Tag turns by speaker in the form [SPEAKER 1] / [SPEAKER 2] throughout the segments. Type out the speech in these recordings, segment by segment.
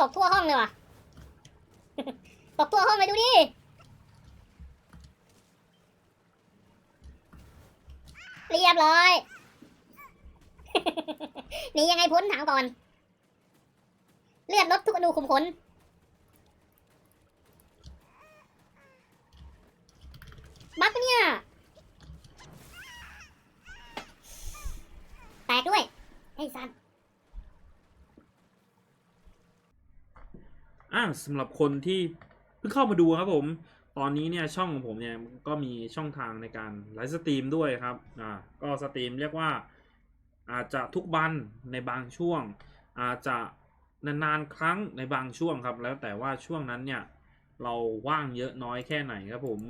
[SPEAKER 1] ตกทั่วห้องเลยว่ะ ตกทั่วห้องไปดูดิเรียบร้อยหนียังไงพ้นถามก่อน เลือดลดทุกอนูขุมขนบักปะเนี่ย แตกด้วย ไอ้สัตว์
[SPEAKER 2] อ่าสำหรับคนที่เพิ่งเข้ามาดูครับผม ตอนนี้เนี่ยช่องของผมเนี่ยก็มีช่องทางในการไลฟ์สตรีมด้วยครับอ่าก็สตรีมเรียกว่าอาจจะทุกวันในบางช่วง อาจจะนานๆครั้งในบางช่วงครับ แล้วแต่ว่าช่วงนั้นเนี่ยเราว่างเยอะน้อยแค่ไหนครับผม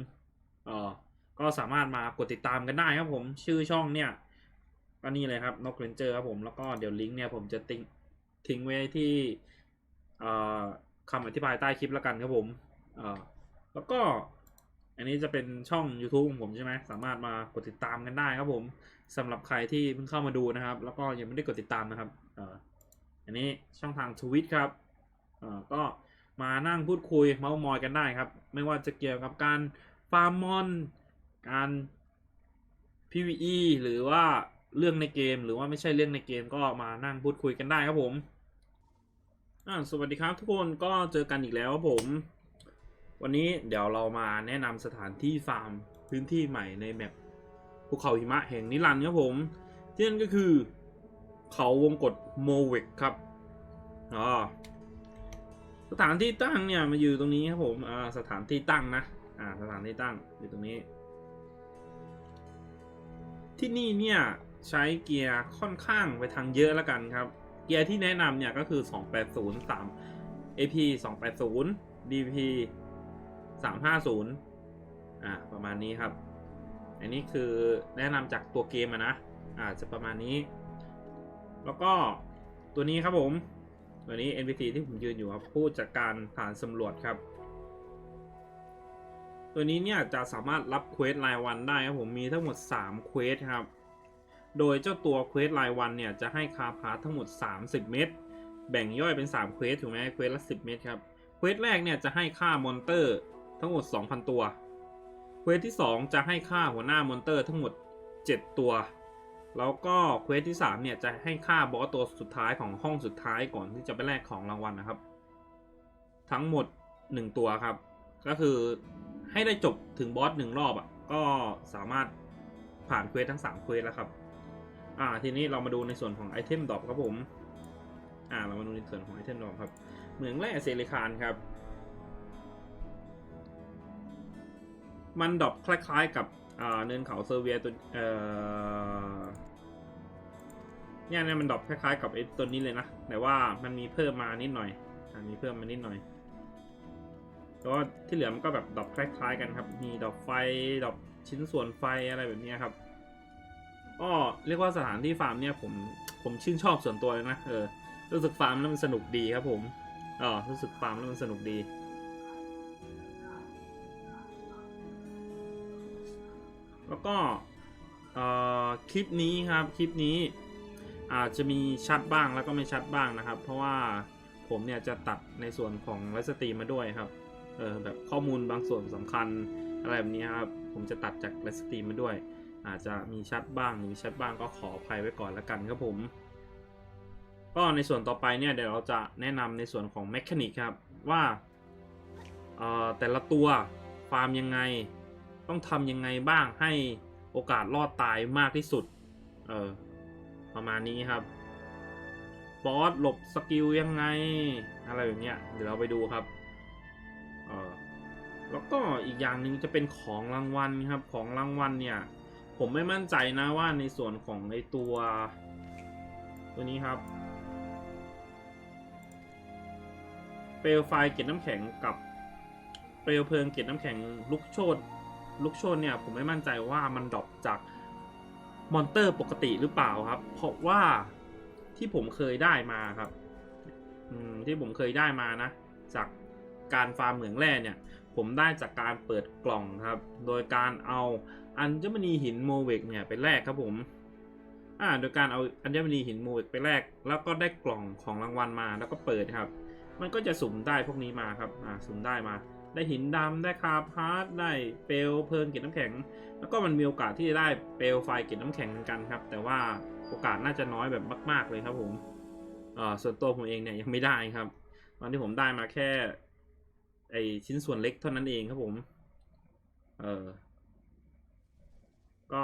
[SPEAKER 2] เออก็สามารถมากดติดตามกันได้ครับผมชื่อช่องเนี่ยก็นี่เลยครับนกเรนเจอร์ครับผมแล้วก็เดี๋ยวลิงก์เนี่ยผมจะทิ้งทิ้งไว้ที่เอ่อ คำอธิบายใต้คลิปแล้วกันครับผมเออแล้วก็อันนี้จะเป็นช่อง YouTube ของผมใช่ไหมสามารถมากดติดตามกันได้ครับผมสำหรับใครที่เพิ่งเข้ามาดูนะครับ แล้วก็ยังไม่ได้กดติดตามนะครับเอออันนี้ช่องทางทวิตครับเออก็มานั่งพูดคุยเมาส์มอยกันได้ครับ ไม่ว่าจะเกี่ยวกับการฟาร์มมอน การ PVE หรือว่าเรื่องในเกม หรือว่าไม่ใช่เรื่องในเกมก็มานั่งพูดคุยกันได้ครับผม อ่าสวัสดีครับทุกคนก็เจอกันอีกแล้วครับผม วันนี้เดี๋ยวเรามาแนะนำสถานที่ฟาร์มพื้นที่ใหม่ในแมปภูเขาหิมะแห่งนิรันดร์ครับผมที่นั่นก็คือเขาวงกฏโมเวกครับอ๋อสถานที่ตั้งเนี่ยมาอยู่ตรงนี้ครับผมอ่าสถานที่ตั้งนะอ่าสถานที่ตั้งอยู่ตรงนี้ ที่นี่เนี่ยใช้เกียร์ค่อนข้างไปทางเยอะแล้วกันครับ เกียร์ที่แนะนำเนี่ยก็คือ 280 3 AP 280 DP 350 อ่า ประมาณนี้ครับ อันนี้คือแนะนำจากตัวเกมะนะ อ่า จะประมาณนี้ แล้วก็ตัวนี้ครับผม ตัวนี้ NPC ที่ผมยืนอยู่ครับ ผู้จัดการผ่านสำรวจครับ ตัวนี้เนี่ยจะสามารถรับเควสรายวันได้ครับผม มีทั้งหมด 3 เควสครับ โดยเจ้าตัวเควสรายวันเนี่ยจะให้คาพาทั้งหมด 30 เม็ดแบ่งย่อยเป็น 3 เควสถูกไหมเควสละ 10 เม็ดครับเควสแรกเนี่ยจะให้ค่ามอนเตอร์ทั้งหมด 2,000 ตัวเควสที่ 2 จะให้ค่าหัวหน้ามอนเตอร์ทั้งหมด 7 ตัว แล้วก็เควสที่3เนี่ยจะให้ค่าบอสตัวสุดท้ายของห้องสุดท้ายก่อนที่จะไปแลกของรางวัลนะครับ ทั้งหมด 1 ตัวครับ ก็คือให้ได้จบถึงบอสหนึ่งรอบอะก็สามารถผ่านเควสทั้ง3เควสแล้วครับ อ่าทีนี้เรามาดูในส่วนของไอเทมดรอปครับผมอ่าเรามาดูในส่วนของไอเทมดรอปครับเหมืองแร่เซเลคานครับ มันดรอปคล้ายๆกับอ่าเนินเขาเซอร์เวียตัวเออเนี่ยเนี่ยมันดรอปคล้ายๆกับไอ้ตัวนี้เลยนะ แต่ว่ามันมีเพิ่มมานิดหน่อยอ่ามีเพิ่มมานิดหน่อยแต่ว่าที่เหลือมันก็แบบดรอปคล้ายๆกันครับ มีดรอปไฟดรอปชิ้นส่วนไฟอะไรแบบนี้ครับ ก็เรียกว่าสถานที่ฟาร์มเนี่ยผมผมชื่นชอบส่วนตัวเลยนะเออรู้สึกฟาร์มแล้วมันสนุกดีครับผมอ๋อรู้สึกฟาร์มแล้วมันสนุกดีแล้วก็เอ่อคลิปนี้ครับ คลิปนี้อาจจะมีชัดบ้างแล้วก็ไม่ชัดบ้างนะครับ เพราะว่าผมเนี่ยจะตัดในส่วนของไลฟ์สตรีมมาด้วยครับเออแบบข้อมูลบางส่วนสำคัญอะไรแบบนี้ครับ ผมจะตัดจากไลฟ์สตรีมมาด้วย อาจจะมีชัดบ้างหรือไม่ชัดบ้างก็ขออภัยไว้ก่อนละกันครับผม ก็ในส่วนต่อไปเนี่ยเดี๋ยวเราจะแนะนำในส่วนของแมคานิกครับว่าแต่ละตัวฟาร์มยังไงต้องทำยังไงบ้างให้โอกาสรอดตายมากที่สุด เออประมาณนี้ครับ บอสหลบสกิลยังไง อะไรแบบเนี้ยเดี๋ยวเราไปดูครับ เออแล้วก็อีกอย่างหนึ่งจะเป็นของรางวัลครับ ของรางวัลเนี่ย ผมไม่มั่นใจนะว่าในส่วนของในตัว ตัวนี้ครับ เปลวไฟเกล็ดน้ำแข็งกับ เปลวเพลิงเกล็ดน้ำแข็งลุกโชนลุกโชนเนี่ยผมไม่มั่นใจว่ามันดรอปจากมอนเตอร์ปกติหรือเปล่าครับ เพราะว่าที่ผมเคยได้มาครับอืมที่ผมเคยได้มานะ จากการฟาร์มเหมืองแร่เนี่ย ผมได้จากการเปิดกล่องครับ โดยการเอา อัญมณีหินโมเวกเนี่ยไปแลกครับผม อ่า โดยการเอาอัญมณีหินโมเวกไปแลกแล้วก็ได้กล่องของรางวัลมาแล้วก็เปิดครับ มันก็จะสุ่มได้พวกนี้มาครับ อ่า สุ่มได้มา ได้หินดำได้คาพาร์ทได้เปลวเพลิงเกล็ดน้ำแข็ง แล้วก็มันมีโอกาสที่จะได้เปลวไฟเกล็ดน้ำแข็งเหมือนกันครับ แต่ว่าโอกาสน่าจะน้อยแบบมาก ๆเลยครับผมเอ่อส่วนตัวผมเองเนี่ยยังไม่ได้ครับ ตอนที่ผมได้มาแค่ไอชิ้นส่วนเล็กเท่านั้นเองครับผม เออ ก็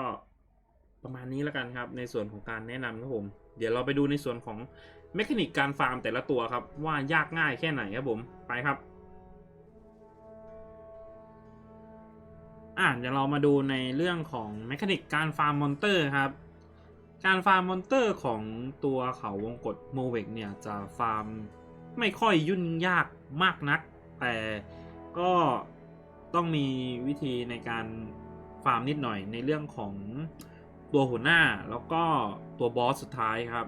[SPEAKER 2] ประมาณนี้แล้วกันครับ ในส่วนของการแนะนำครับผม เดี๋ยวเราไปดูในส่วนของเมคานิกการฟาร์มแต่ละตัวครับ ว่ายากง่ายแค่ไหนครับผมไปครับ อะเดี๋ยวเรามาดูในเรื่องของเมคานิกการฟาร์มมอนเตอร์ครับ การฟาร์มมอนเตอร์ของตัวเขาวงกฏโมเวกเนี่ยจะฟาร์มไม่ค่อยยุ่งยากมากนัก แต่ก็ต้องมีวิธีในการ ฟาร์มนิดหน่อยในเรื่องของตัวหัวหน้าแล้วก็ตัวบอสสุดท้ายครับ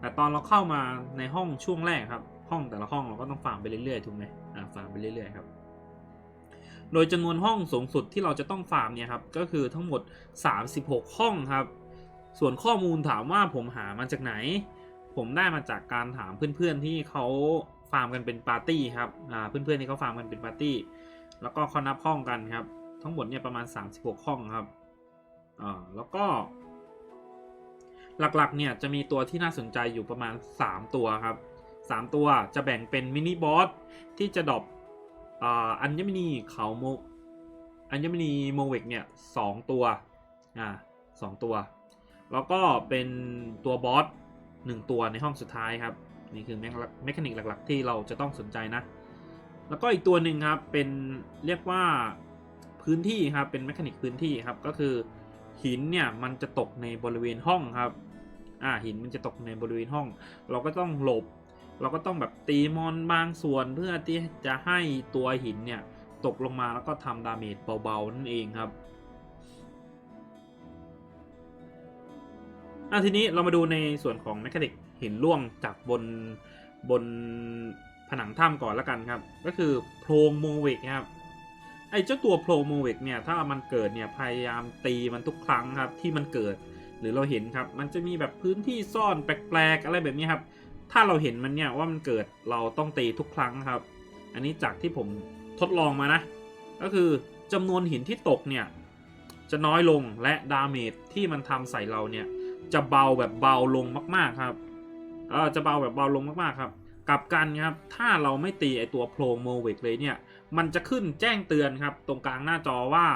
[SPEAKER 2] แต่ตอนเราเข้ามาในห้องช่วงแรกครับ ห้องแต่ละห้องเราก็ต้องฟาร์มไปเรื่อยๆถูกไหมอ่าฟาร์มไปเรื่อยๆครับ โดยจำนวนห้องสูงสุดที่เราจะต้องฟาร์มเนี่ยครับก็คือทั้งหมด 36 ห้องครับ ส่วนข้อมูลถามว่าผมหามาจากไหน ผมได้มาจากการถามเพื่อนๆที่เขาฟาร์มกันเป็นปาร์ตี้ครับอ่าเพื่อนๆที่เขาฟาร์มกันเป็นปาร์ตี้แล้วก็เขานับห้องกันครับ ทั้งหมดเนี่ยประมาณ 36 ห้องครับอ่าแล้วก็หลักๆ เนี่ยจะมีตัวที่น่าสนใจอยู่ประมาณ 3 ตัวครับ 3 ตัวจะแบ่งเป็นมินิบอสที่จะดรอปอ่าอัญมณีเขาโมอัญมณีโมเวกเนี่ยสองตัวอ่าสองตัว แล้วก็เป็นตัวบอสหนึ่งตัวในห้องสุดท้ายครับ นี่คือเมคานิกหลักๆ ที่เราจะต้องสนใจนะ แล้วก็อีกตัวหนึ่งครับ เป็นเรียกว่า พื้นที่ครับเป็นเมคานิกพื้นที่ครับก็คือหินเนี่ยมันจะตกในบริเวณห้องครับอ่าหินมันจะตกในบริเวณห้อง เราก็ต้องหลบ เราก็ต้องแบบตีมอนบางส่วนเพื่อที่จะให้ตัวหินเนี่ยตกลงมาแล้วก็ทำดาเมจเบาๆนั่นเองครับอะทีนี้เรามาดูในส่วนของแมคานิกหินร่วงจากบนบนผนังถ้ำก่อนล้วกันครับ ก็คือโพรงโมเวกครับ ไอ้เจ้าตัวโพรโมเวกเนี่ยถ้ามันเกิดเนี่ยพยายามตีมันทุกครั้งครับที่มันเกิด หรือเราเห็นครับ มันจะมีแบบพื้นที่ซ่อนแปลกๆอะไรแบบนี้ครับ ถ้าเราเห็นมันเนี่ยว่ามันเกิดเราต้องตีทุกครั้งครับ อันนี้จากที่ผมทดลองมานะ ก็คือจำนวนหินที่ตกเนี่ยจะน้อยลงและดาเมจที่มันทำใส่เราเนี่ยจะเบาแบบเบาลงมากๆครับเออจะเบาแบบเบาลงมากๆครับกลับกันครับถ้าเราไม่ตีไอตัวโพรงโมเวกเลยเนี่ย มันจะขึ้นแจ้งเตือนครับ ตรงกลางหน้าจอว่า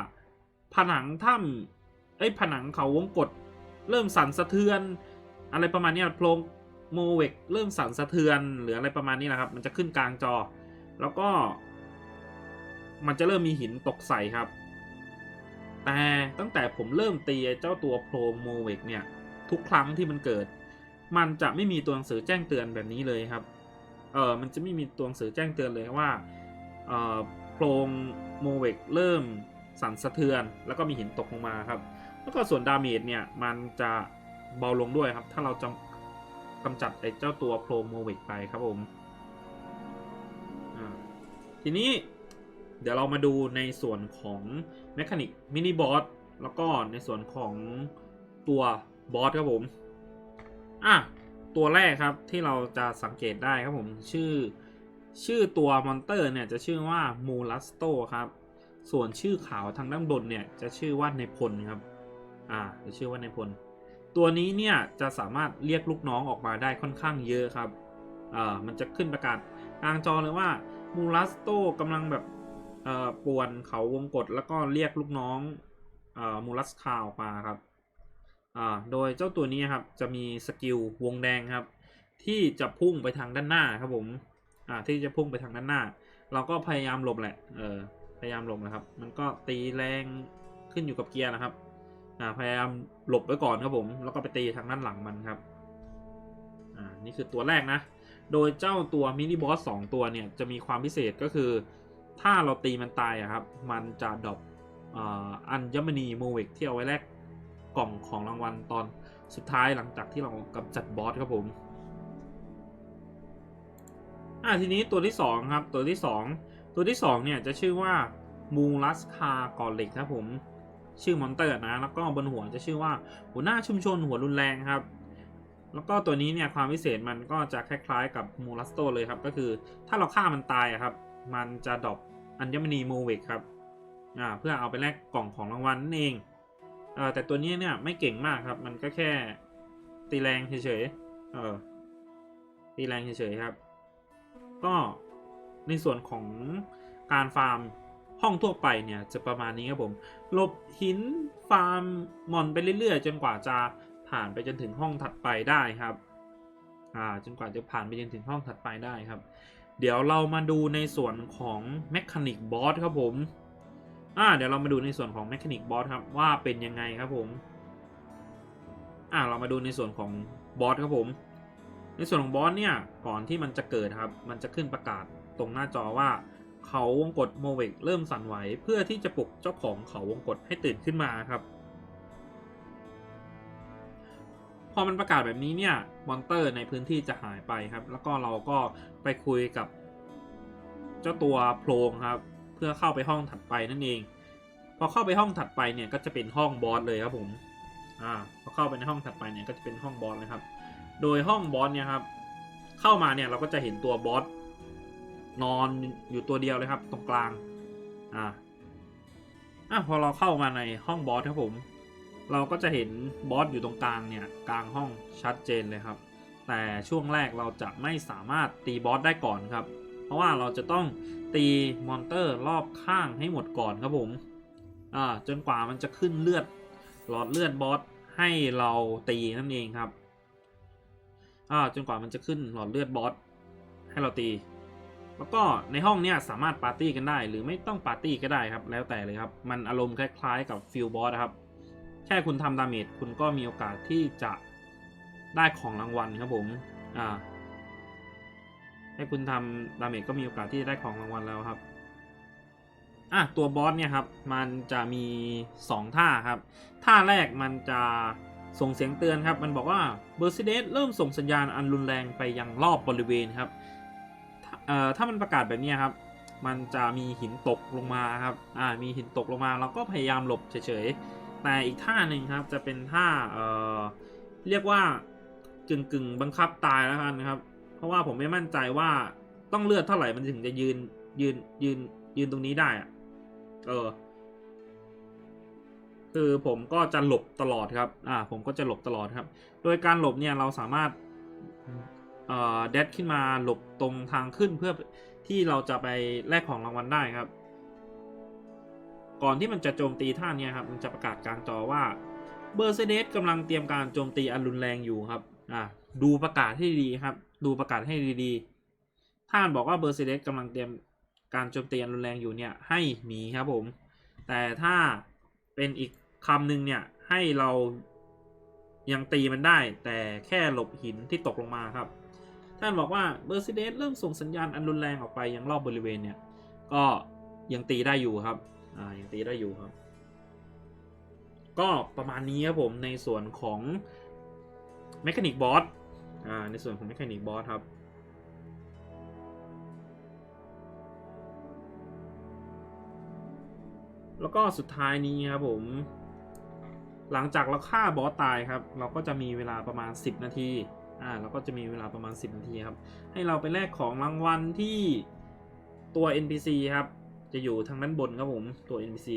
[SPEAKER 2] ผนังถ้ำไอ้ผนังเขาวงกฏเริ่มสั่นสะเทือน อะไรประมาณนี้โพรงโมเวกเริ่มสั่นสะเทือนหรืออะไรประมาณนี้แหละครับ มันจะขึ้นกลางจอ แล้วก็ มันจะเริ่มมีหินตกใส่ครับ แต่ตั้งแต่ผมเริ่มตีเจ้าตัวโพรงโมเวกเนี่ย ทุกครั้งที่มันเกิด มันจะไม่มีตัวหนังสือแจ้งเตือนแบบนี้เลยครับ เออมันจะไม่มีตัวหนังสือแจ้งเตือนเลยว่า โพรงโมเวกเริ่มสั่นสะเทือน แล้วก็มีหินตกลงมาครับ แล้วก็ส่วนดาเมจเนี่ยมันจะเบาลงด้วยครับ ถ้าเราจะกำจัดไอ้เจ้าตัวโพรงโมเวกไปครับผมทีนี้เดี๋ยวเรามาดูในส่วนของเมคานิกมินิบอสแล้วก็ในส่วนของตัวบอสครับผม อะ ตัวแรกครับที่เราจะสังเกตได้ครับผม ชื่อ ชื่อตัวมอนเตอร์เนี่ยจะชื่อว่ามูลัสโตครับ ส่วนชื่อขาวทางด้านบนเนี่ยจะชื่อว่าในพลครับ อ่าจะชื่อว่าในพล ตัวนี้เนี่ยจะสามารถเรียกลูกน้องออกมาได้ค่อนข้างเยอะครับอ่ามันจะขึ้นประกาศกลางจอเลยว่ามูลัสโตกำลังแบบเอ่อป่วนเขาวงกฏแล้วก็เรียกลูกน้องเอ่อมูลัสคาออกมาครับ อ่า โดยเจ้าตัวนี้ครับจะมีสกิลวงแดงครับ ที่จะพุ่งไปทางด้านหน้าครับผม อ่าที่จะพุ่งไปทางด้านหน้า เราก็พยายามหลบแหละเออพยายามหลบนะครับ มันก็ตีแรงขึ้นอยู่กับเกียร์นะครับอ่าพยายามหลบไว้ก่อนครับผม แล้วก็ไปตีทางด้านหลังมันครับอ่านี่คือตัวแรกนะ โดยเจ้าตัวมินิบอสสองตัวเนี่ยจะมีความพิเศษก็คือ ถ้าเราตีมันตายอะครับ มันจะดรอปอัญมณีโมเวกที่เอาไว้แลกกล่องของรางวัลตอนสุดท้ายหลังจากที่เรากำจัดบอสครับผม อ่าทีนี้ตัวที่สองครับตัวที่สองตัวที่สองเนี่ยจะชื่อว่ามูลัสคากอเหล็กครับผมชื่อมอนเตอร์นะแล้วก็บนหัวจะชื่อว่าหัวหน้าชุมชนหัวรุนแรงครับ แล้วก็ตัวนี้เนี่ยความพิเศษมันก็จะคล้ายๆ กับมูลัสโตเลยครับ ก็คือถ้าเราฆ่ามันตายครับ มันจะดรอปอัญมณีโมเวกครับอ่าเพื่อเอาไปแลกกล่องของรางวัลนั่นเองเออแต่ตัวนี้เนี่ยไม่เก่งมากครับ มันก็แค่ตีแรงเฉยๆเออตีแรงเฉยๆครับ ก็ในส่วนของการฟาร์มห้องทั่วไปเนี่ยจะประมาณนี้ครับผมลบหินฟาร์มมอนไปเรื่อยๆ จนกว่าจะผ่านไปจนถึงห้องถัดไปได้ครับอ่าจนกว่าจะผ่านไปจนถึงห้องถัดไปได้ครับ เดี๋ยวเรามาดูในส่วนของแมคานิกบอสครับผมอ่าเดี๋ยวเรามาดูในส่วนของแมคานิกบอสครับว่าเป็นยังไงครับผมอ่าเรามาดูในส่วนของบอสครับผม ในส่วนของบอสเนี่ยก่อนที่มันจะเกิดครับ มันจะขึ้นประกาศตรงหน้าจอว่า เขาวงกฏโมเวกเริ่มสั่นไหว เพื่อที่จะปลุกเจ้าของเขาวงกฏให้ตื่นขึ้นมาครับ พอมันประกาศแบบนี้เนี่ยมอนเตอร์ในพื้นที่จะหายไปครับ แล้วก็เราก็ไปคุยกับ เจ้าตัวโพรงครับ เพื่อเข้าไปห้องถัดไปนั่นเอง พอเข้าไปห้องถัดไปเนี่ยก็จะเป็นห้องบอสเลยครับผม อ่า พอเข้าไปในห้องถัดไปเนี่ยก็จะเป็นห้องบอสเลยครับ โดยห้องบอสเนี่ยครับ เข้ามาเนี่ยเราก็จะเห็นตัวบอสนอนอยู่ตัวเดียวเลยครับ ตรงกลาง อ่าอะพอเราเข้ามาในห้องบอสครับผม เราก็จะเห็นบอสอยู่ตรงกลางเนี่ยกลางห้องชัดเจนเลยครับ แต่ช่วงแรกเราจะไม่สามารถตีบอสได้ก่อนครับ เพราะว่าเราจะต้องตีมอนเตอร์รอบข้างให้หมดก่อนครับผมอ่าจนกว่ามันจะขึ้นเลือดหลอดเลือดบอสให้เราตีนั่นเองครับ อ่าจนกว่ามันจะขึ้นหลอดเลือดบอสให้เราตี แล้วก็ในห้องเนี้ยสามารถปาร์ตี้กันได้ หรือไม่ต้องปาร์ตี้ก็ได้ครับ แล้วแต่เลยครับ มันอารมณ์คล้ายๆกับฟิลบอสนะครับ แค่คุณทำดาเมจคุณก็มีโอกาสที่จะได้ของรางวัลครับผมอ่าให้คุณทำดาเมจก็มีโอกาสที่จะได้ของรางวัลแล้วครับอะตัวบอสเนี่ยครับ มันจะมี 2 ท่าครับ ท่าแรกมันจะ ส่งเสียงเตือนครับ มันบอกว่าเบอร์ซิเดสเริ่มส่งสัญญาณอันรุนแรงไปยังรอบบริเวณครับถ้าเอ่อถ้ามันประกาศแบบนี้ครับ มันจะมีหินตกลงมาครับอ่ามีหินตกลงมาเราก็พยายามหลบเฉยๆ แต่อีกท่าหนึ่งครับ จะเป็นท่าเเรียกว่ากึ่งกึ่งๆบังคับตายแล้วกันนะครับ เพราะว่าผมไม่มั่นใจว่าต้องเลือดเท่าไหร่มันถึงจะยืนยืนยืนยืนตรงนี้ได้อะเออ คือผมก็จะหลบตลอดครับ อ่า ผมก็จะหลบตลอดครับ โดยการหลบเนี่ยเราสามารถเอ่อเดดขึ้นมาหลบตรงทางขึ้นเพื่อที่เราจะไปแลกของรางวัลได้ครับ ก่อนที่มันจะโจมตีท่าเนี้ครับ มันจะประกาศกลางจอว่าเบอร์เซเดสกำลังเตรียมการโจมตีอันรุนแรงอยู่ครับ อ่า ดูประกาศให้ดีครับ ดูประกาศให้ดีๆถ้านบอกว่าเบอร์เซเดสกำลังเตรียมการโจมตีอันรุนแรงอยู่เนี่ยให้หนีครับผม แต่ถ้าเป็นอีก คำหนึ่งเนี่ยให้เรายังตีมันได้ แต่แค่หลบหินที่ตกลงมาครับ ท่านบอกว่าเบอร์ซิเดสเริ่มส่งสัญญาณอันรุนแรงออกไปยังรอบบริเวณเนี่ย ก็ยังตีได้อยู่ครับอ่ายังตีได้อยู่ครับ ก็ประมาณนี้ครับผมในส่วนของ m e c h a n i c Boss อ่าในส่วนของ m e c h a n i c Boss ครับแล้วก็สุดท้ายนี้ครับผม หลังจากเราฆ่าบอสตายครับ เราก็จะมีเวลาประมาณ 10 นาที อ่า เราก็จะมีเวลาประมาณ 10 นาทีครับ ให้เราไปแลกของรางวัลที่ตัว NPC ครับ จะอยู่ทางด้านบนครับผมตัว NPC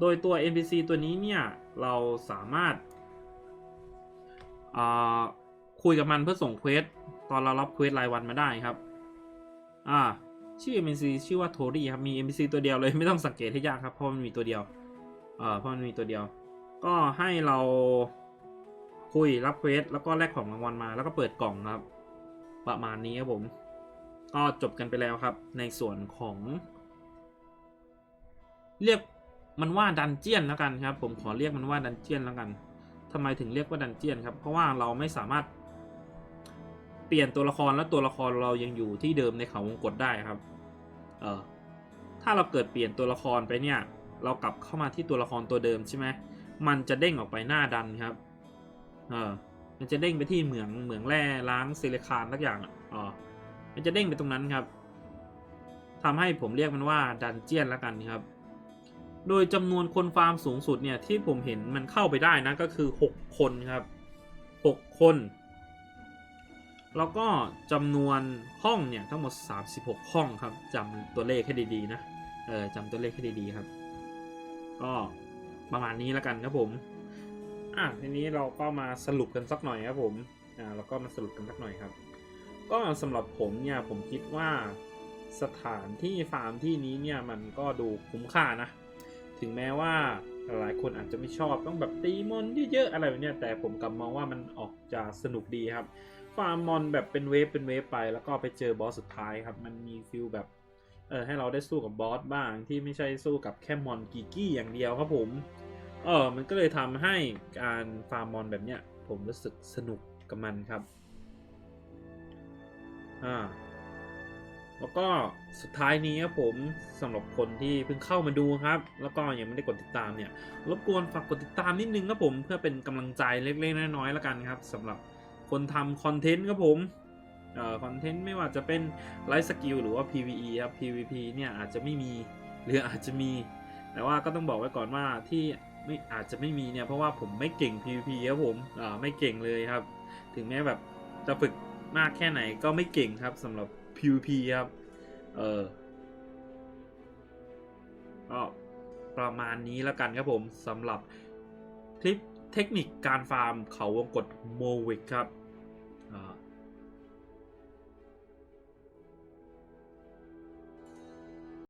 [SPEAKER 2] โดยตัว NPC ตัวนี้เนี่ย เราสามารถอ่าคุยกับมันเพื่อส่งเควสตอนเรารับเควสรายวันมาได้ครับ อ่า ชื่อ NPC ชื่อว่าโทรี่ครับ มี NPC ตัวเดียวเลยไม่ต้องสังเกตให้ยากครับ เพราะมันมีตัวเดียว เออเพราะมันมีตัวเดียว ก็ให้เราคุยรับเควสแล้วก็แลกของรางวัลมา แล้วก็เปิดกล่องครับ ประมาณนี้ครับผม ก็จบกันไปแล้วครับ ในส่วนของ เรียกมันว่าดันเจียนแล้วกันครับ ผมขอเรียกมันว่าดันเจียนแล้วกันทำไมถึงเรียกว่าดันเจียนครับ เพราะว่าเราไม่สามารถเปลี่ยนตัวละครแล้วตัวละครเรายังอยู่ที่เดิมในเขาวงกฏได้ครับ เออถ้าเราเกิดเปลี่ยนตัวละครไปเนี่ย เรากลับเข้ามาที่ตัวละครตัวเดิมใช่ไหมมันจะเด้งออกไปหน้าดันครับ เออ มันจะเด้งไปที่เหมืองเหมืองแร่ล้างซิลิคานสักอย่างอะอ๋อมันจะเด้งไปตรงนั้นครับทำให้ผมเรียกมันว่าดันเจียนล้วกันครับ โดยจำนวนคนฟาร์มสูงสุดเนี่ยที่ผมเห็นมันเข้าไปได้นะก็คือ 6 คนครับ 6 คน แล้วก็จำนวนห้องเนี่ยทั้งหมด 36 ห้องครับจำตัวเลขให้ดีๆนะ เออจำตัวเลขให้ดีๆครับ ก็ประมาณนี้แล้วกันครับผมอะทีนี้เราก็มาสรุปกันสักหน่อยครับผมอ่าเราก็มาสรุปกันสักหน่อยครับ ก็สำหรับผมเนี่ยผมคิดว่าสถานที่ฟาร์มที่นี้เนี่ยมันก็ดูคุ้มค่านะ ถึงแม้ว่าหลายคนอาจจะไม่ชอบต้องแบบตีมอนเยอะๆอะไรแบบนี้แต่ผมกลับมองว่ามันออกจะสนุกดีครับ ฟาร์มมอนแบบเป็นเวฟเป็นเวฟไป แล้วก็ไปเจอบอสสุดท้ายครับ มันมีฟิลแบบ เออให้เราได้สู้กับบอสบ้างที่ไม่ใช่สู้กับแค่มอนกีกี้อย่างเดียวครับผม เออมันก็เลยทำให้การฟาร์มมอนแบบเนี้ยผมรู้สึกสนุกกับมันครับ อ่า แล้วก็สุดท้ายนี้ครับผมสำหรับคนที่เพิ่งเข้ามาดูครับ แล้วก็ยังไม่ได้กดติดตามเนี่ย รบกวนฝากกดติดตามนิดนึงครับผมเพื่อเป็นกำลังใจเล็กๆน้อยๆแล้วกันครับสำหรับคนทำคอนเทนต์ครับผม คอนเทนต์ไม่ว่าจะเป็นไลฟ์สกิลหรือว่า PVE ครับ PVP เนี่ยอาจจะไม่มีหรืออาจจะมี แต่ว่าก็ต้องบอกไว้ก่อนว่าที่ไม่อาจจะไม่มีเนี่ยเพราะว่าผมไม่เก่ง PVP ครับผมอ่าไม่เก่งเลยครับ ถึงแม้แบบจะฝึกมากแค่ไหนก็ไม่เก่งครับสำหรับ PVP ครับ เออก็ประมาณนี้แล้วกันครับผมสำหรับคลิปเทคนิคการฟาร์มเขาวงกดโมวิกครับอ่า